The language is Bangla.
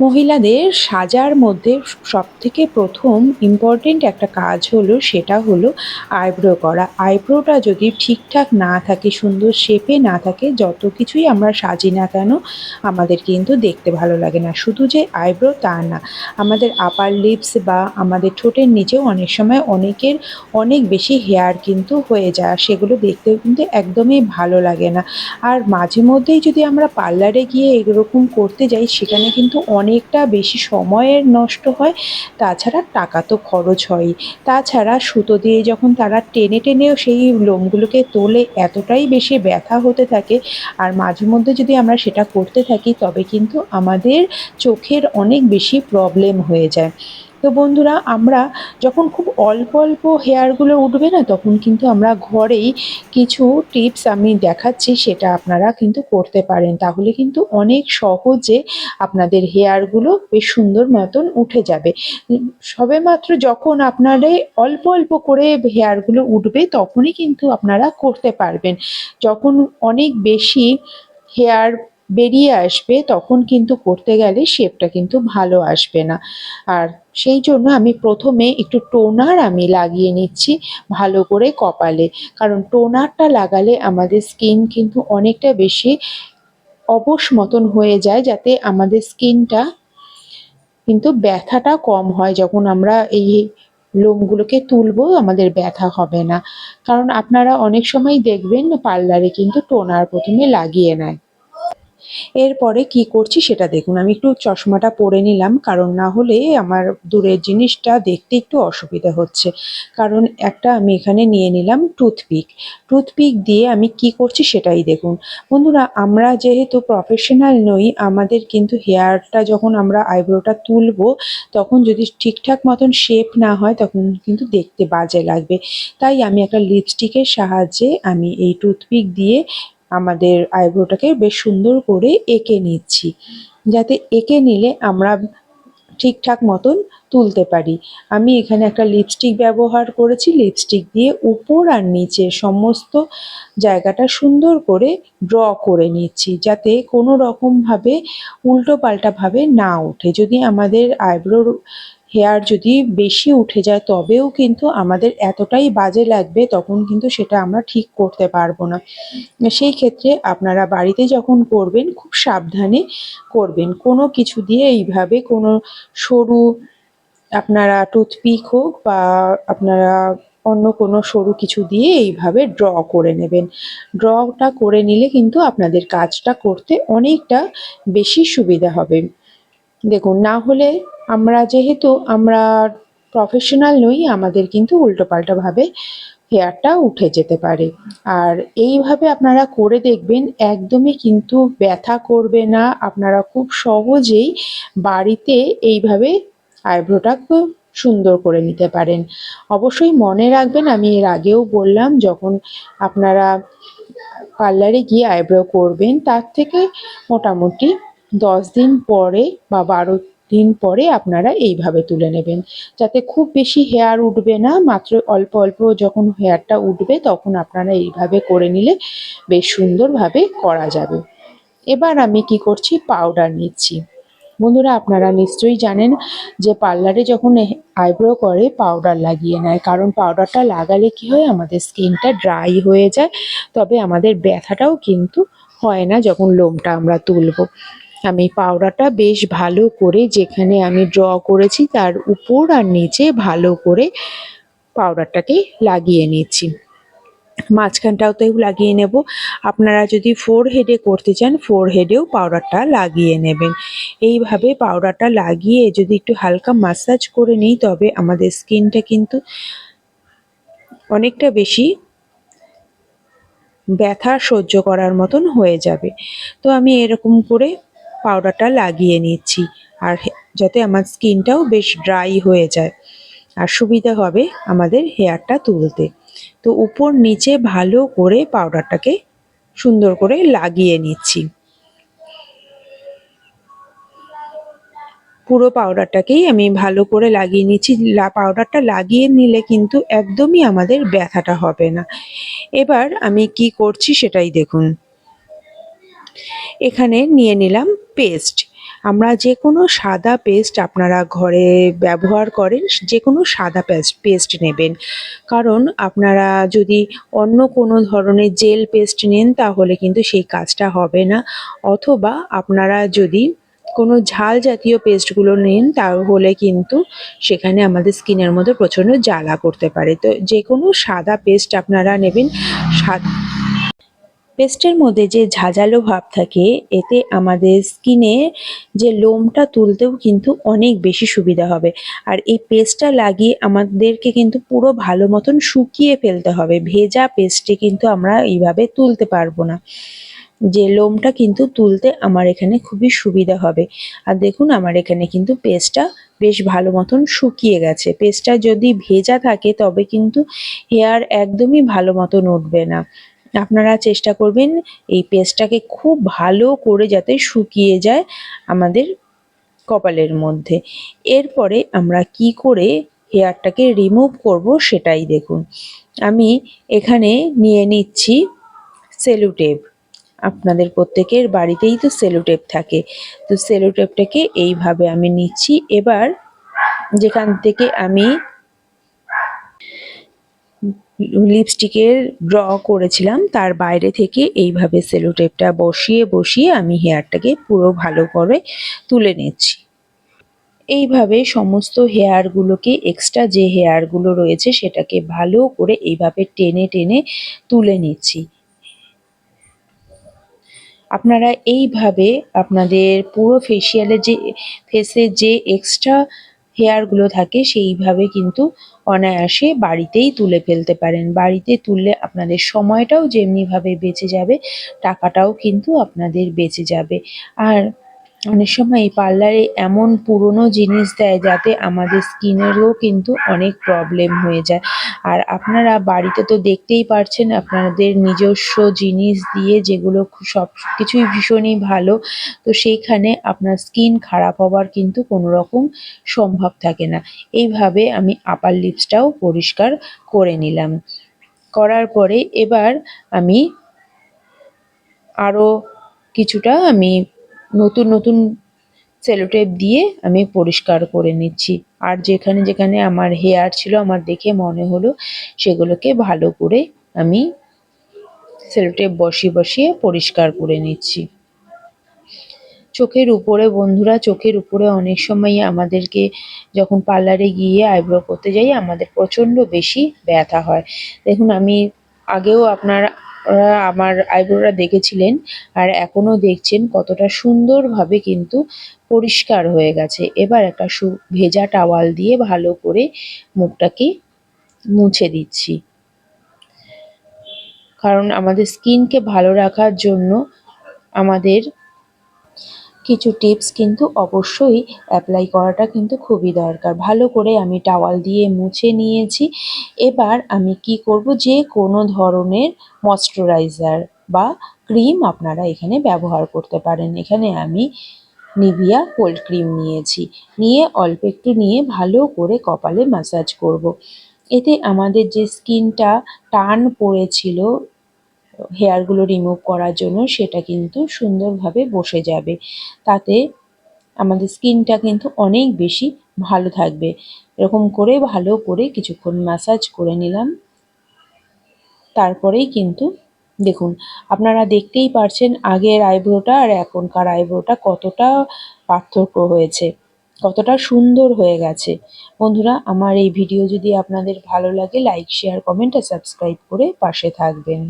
মহিলাদের সাজার মধ্যে সবথেকে প্রথম ইম্পর্টেন্ট একটা কাজ হলো, সেটা হলো আইব্রো করা। আইব্রোটা যদি ঠিকঠাক না থাকে, সুন্দর শেপে না থাকে, যত কিছুই আমরা সাজি না কেন, আমাদের কিন্তু দেখতে ভালো লাগে না। শুধু যে আইব্রো তা না, আমাদের আপার লিপস বা আমাদের ঠোঁটের নিচেও অনেক সময় অনেকের অনেক বেশি হেয়ার কিন্তু হয়ে যায়, সেগুলো দেখতেও কিন্তু একদমই ভালো লাগে না। আর মাঝে মধ্যেই যদি আমরা পার্লারে গিয়ে এরকম করতে যাই, সেখানে কিন্তু অনেকটা বেশি সময়ের নষ্ট হয়, তাছাড়া টাকা তো খরচ হয় তাছাড়া সুতো দিয়ে যখন তারা টেনে টেনেও সেই লোমগুলোকে তোলে, এতটাই বেশি ব্যথা হতে থাকে। আর মাঝে মধ্যে যদি আমরা সেটা করতে থাকি, তবে কিন্তু আমাদের চোখের অনেক বেশি প্রবলেম হয়ে যায়। তো বন্ধুরা আমরা যখন খুব অল্প অল্প হেয়ারগুলো উঠবে না তখন কিন্তু আমরা ঘরেই কিছু টিপস আমি দেখাচ্ছি সেটা আপনারা কিন্তু করতে পারেন। তাহলে কিন্তু অনেক সহজে আপনাদের হেয়ারগুলো বেশ সুন্দর মতন উঠে যাবে। উম, সবেমাত্র যখন আপনাদের অল্প অল্প করে হেয়ারগুলো উঠবে তখনই কিন্তু আপনারা করতে পারবেন। যখন অনেক বেশি হেয়ার বেরিয়ে আসবে, তখন কিন্তু করতে গেলে শেপটা কিন্তু ভালো আসবে না। আর সেই জন্য আমি প্রথমে একটু টোনার আমি লাগিয়ে নিচ্ছি ভালো করে কপালে। কারণ টোনারটা লাগালে আমাদের স্কিন কিন্তু অনেকটা বেশি অবশ মতন হয়ে যায়, যাতে আমাদের স্কিনটা কিন্তু ব্যথাটা কম হয়। যখন আমরা এই লোমগুলোকে তুলবো, আমাদের ব্যথা হবে না। কারণ আপনারা অনেক সময় দেখবেন, পার্লারে কিন্তু টোনার প্রথমে লাগিয়ে নেয়। এরপরে কি করছি সেটা দেখুন। আমি একটু চশমাটা পরে নিলাম, কারণ না হলে আমার দূরের জিনিসটা দেখতে একটু অসুবিধা হচ্ছে। কারণ একটা আমি এখানে নিয়ে নিলাম টুথপিক। টুথপিক দিয়ে আমি কি করছি সেটাই দেখুন। বন্ধুরা, আমরা যেহেতু প্রফেশনাল নই, আমাদের কিন্তু হেয়ারটা যখন আমরা আইব্রোটা তুলবো, তখন যদি ঠিকঠাক মতন শেপ না হয়, তখন কিন্তু দেখতে বাজে লাগবে। তাই আমি একটা লিপস্টিকের সাহায্যে আমি এই টুথপিক দিয়ে আমাদের আইব্রোটাকে বেশ সুন্দর করে এঁকে নিচ্ছি, যাতে এঁকে নিলে আমরা ঠিকঠাক মতন তুলতে পারি। আমি এখানে একটা লিপস্টিক ব্যবহার করেছি লিপস্টিক দিয়ে উপর আর নিচে সমস্ত জায়গাটা সুন্দর করে ড্র করে নিচ্ছি, যাতে কোনো রকমভাবে উল্টো পাল্টাভাবে না ওঠে। যদি আমাদের আইব্রোর হেয়ার যদি বেশি উঠে যায়, তবেও কিন্তু আমাদের এতটাই বাজে লাগবে, তখন কিন্তু সেটা আমরা ঠিক করতে পারব না। সেই ক্ষেত্রে আপনারা বাড়িতে যখন করবেন, খুব সাবধানে করবেন। কোনো কিছু দিয়ে এইভাবে কোনো সরু আপনারা টুথপিক হোক বা আপনারা অন্য কোনো সরু কিছু দিয়ে এইভাবে ড্র করে নেবেন। ড্রটা করে নিলে কিন্তু আপনাদের কাজটা করতে অনেকটা বেশি সুবিধা হবে। দেখুন, না হলে আমরা যেহেতু আমরা প্রফেশনাল নই, আমাদের কিন্তু উল্টোপাল্টাভাবে হেয়ারটা উঠে যেতে পারে। আর এইভাবে আপনারা করে দেখবেন, একদমই কিন্তু ব্যথা করবে না। আপনারা খুব সহজেই বাড়িতে এইভাবে আইব্রোটা সুন্দর করে নিতে পারেন। অবশ্যই মনে রাখবেন, আমি এর আগেও বললাম, যখন আপনারা পার্লারে গিয়ে আইব্রো করবেন, তার থেকে মোটামুটি দশ দিন পরে বা বারো দিন পরে আপনারা এইভাবে তুলে নেবেন। যাতে খুব বেশি হেয়ার উঠবে না, মাত্র অল্প অল্প যখন হেয়ারটা উঠবে তখন আপনারা এইভাবে করে নিলে বেশ সুন্দরভাবে করা যাবে। এবার আমি কি করছি? পাউডার নিচ্ছি। বন্ধুরা, আপনারা নিশ্চয়ই জানেন যে পার্লারে যখন আইব্রো করে পাউডার লাগিয়ে নেয়। কারণ পাউডারটা লাগালে কি হয়? আমাদের স্কিনটা ড্রাই হয়ে যায়। তবে আমাদের ব্যথাটাও কিন্তু হয় না যখন লোমটা আমরা তুলবো। আমি পাউডারটা বেশ ভালো করে যেখানে আমি ড্র করেছি তার উপর আর নিচে ভালো করে পাউডারটাকে লাগিয়ে নিচ্ছি। মাঝখানটাতেও লাগিয়ে নেব। আপনারা যদি ফোর হেডে করতে চান ফোর হেডেও পাউডারটা লাগিয়ে নেবেন। এইভাবে পাউডারটা লাগিয়ে যদি একটু হালকা মাসাজ করে নিই, তবে আমাদের স্কিনটা কিন্তু অনেকটা বেশি ব্যথা সহ্য করার মতন হয়ে যাবে। তো আমি এরকম করে পাউডারটা লাগিয়ে নিচ্ছি। আর যাতে আমার স্কিনটাও বেশ ড্রাই হয়ে যায়। আর সুবিধা হবে আমাদের হেয়ারটা তুলতে। তো উপর নিচে ভালো করে পাউডারটাকে সুন্দর করে লাগিয়ে নিচ্ছি। পুরো পাউডারটাকেই আমি ভালো করে লাগিয়ে নিচ্ছি। পাউডারটা লাগিয়ে নিলে কিন্তু একদমই আমাদের ব্যথাটা হবে না। এবার আমি কি করছি সেটাই দেখুন। এখানে নিয়ে নিলাম পেস্ট। আমরা যে কোনো সাদা পেস্ট আপনারা ঘরে ব্যবহার করেন যে কোনো সাদা পেস্ট পেস্ট নেবেন। কারণ আপনারা যদি অন্য কোনো ধরনের জেল পেস্ট নেন, তাহলে কিন্তু সেই কাজটা হবে না। অথবা আপনারা যদি কোনো ঝাল জাতীয় পেস্টগুলো নেন, তাহলে কিন্তু সেখানে আমাদের স্কিনের মধ্যে প্রচণ্ড জ্বালা করতে পারে। তো যে কোনো সাদা পেস্ট আপনারা নেবেন, সাদ পেস্টের মধ্যে যে ঝাঁঝালো ভাব থাকে, এতে আমাদের স্কিনে যে লোমটা তুলতেও কিন্তু অনেক বেশি সুবিধা হবে। আর এই পেস্টটা লাগিয়ে আমাদেরকে কিন্তু পুরো ভালো মতন শুকিয়ে ফেলতে হবে। ভেজা পেস্টে কিন্তু আমরা এইভাবে তুলতে পারব না। যে লোমটা কিন্তু তুলতে আমার এখানে খুবই সুবিধা হবে। আর দেখুন, আমার এখানে কিন্তু পেস্টটা বেশ ভালো মতন শুকিয়ে গেছে। পেস্টটা যদি ভেজা থাকে, তবে কিন্তু হেয়ার একদমই ভালো মতন উঠবে না। আপনারা চেষ্টা করবেন এই পেস্টটাকে খুব ভালো করে যাতে শুকিয়ে যায় আমাদের কপালের মধ্যে। এরপরে আমরা কি করে হেয়ারটাকে রিমুভ করব সেটাই দেখুন। আমি এখানে নিয়ে নিচ্ছি সেলুটেপ আপনাদের প্রত্যেকের বাড়িতেই তো সেলুটেপ থাকে। তো সেলুটেপটাকে এইভাবে আমি নিচ্ছি। এবার যেখান থেকে আমি লিপস্টিকের ড্র করেছিলাম, তার বাইরে থেকে এইভাবে সেলোটেপটা বসিয়ে বসিয়ে আমি হেয়ারটাকে পুরো ভালো করে তুলে নিচ্ছি। এইভাবে সমস্ত হেয়ারগুলোকে এক্সট্রা যে হেয়ারগুলো রয়েছে সেটাকে ভালো করে এইভাবে টেনে টেনে তুলে নিচ্ছি। আপনারা এইভাবে আপনাদের পুরো ফেসিয়ালে যে ফেসে যে এক্সট্রা হেয়ারগুলো থাকে সেইভাবে কিন্তু অনায়াসে বাড়িতেই তুলে ফেলতে পারেন। বাড়িতে তুললে আপনাদের সময়টাও যেমনিভাবে বেঁচে যাবে, টাকাটাও কিন্তু আপনাদের বেঁচে যাবে। আর অনেক সময় পার্লারে এমন পুরনো জিনিস দেয় যাতে আমাদের স্কিনেরও কিন্তু অনেক প্রবলেম হয়ে যায়। আর আপনারা বাড়িতে তো দেখতেই পারছেন, আপনাদের নিজস্ব জিনিস দিয়ে যেগুলো সব কিছুই ভীষণই ভালো, তো সেইখানে আপনার স্কিন খারাপ হওয়ার কিন্তু কোনো রকম সম্ভব থাকে না। এইভাবে আমি আপার লিপসটাও পরিষ্কার করে নিলাম। করার পরে এবার আমি আরও কিছুটা আমি নতুন নতুন সেলোটেপ দিয়ে আমি পরিষ্কার করে নিচ্ছি। আর যেখানে যেখানে আমার হেয়ার ছিল, আমার দেখে মনে হলো সেগুলোকে ভালো করে আমি সেলোটেপ বসিয়ে বসিয়ে পরিষ্কার করে নিচ্ছি। চোখের উপরে, বন্ধুরা, চোখের উপরে অনেক সময় আমাদেরকে যখন পার্লারে গিয়ে আইব্রো করতে যাই, আমাদের প্রচণ্ড বেশি ব্যথা হয়। দেখুন, আমি আগেও আপনারা আমার আইব্রোটা দেখেছিলেন আর এখনও দেখছেন কতটা সুন্দরভাবে কিন্তু পরিষ্কার হয়ে গেছে। এবার একটা সু, ভেজা টাওয়াল দিয়ে ভালো করে মুখটাকে মুছে দিচ্ছি। কারণ আমাদের স্কিনকে ভালো রাখার জন্য আমাদের কিছু টিপস কিন্তু অবশ্যই অ্যাপ্লাই করাটা কিন্তু খুবই দরকার। ভালো করে আমি টাওয়াল দিয়ে মুছে নিয়েছি। এবার আমি কি করব? যে কোনো ধরনের ময়শ্চারাইজার বা ক্রিম আপনারা এখানে ব্যবহার করতে পারেন। এখানে আমি নিভিয়া কোল্ড ক্রিম নিয়েছি। নিয়ে অল্প একটু নিয়ে ভালো করে কপালে ম্যাসাজ করব। এতে আমাদের যে স্কিনটা টান পড়েছিল হেয়ারগুলো রিমুভ করার জন্য সেটা কিন্তু সুন্দরভাবে বসে যাবে। তাতে আমাদের স্কিনটা কিন্তু অনেক বেশি ভালো থাকবে। এরকম করে ভালো করে কিছুক্ষণ ম্যাসাজ করে নিলাম। তারপরেই কিন্তু দেখুন, আপনারা দেখতেই পারছেন আগের আইব্রোটা আর এখনকার আইব্রোটা কতটা পার্থক্য হয়েছে, কতটা সুন্দর হয়ে গেছে। বন্ধুরা, আমার এই ভিডিও যদি আপনাদের ভালো লাগে লাইক শেয়ার কমেন্ট আর সাবস্ক্রাইব করে পাশে থাকবেন।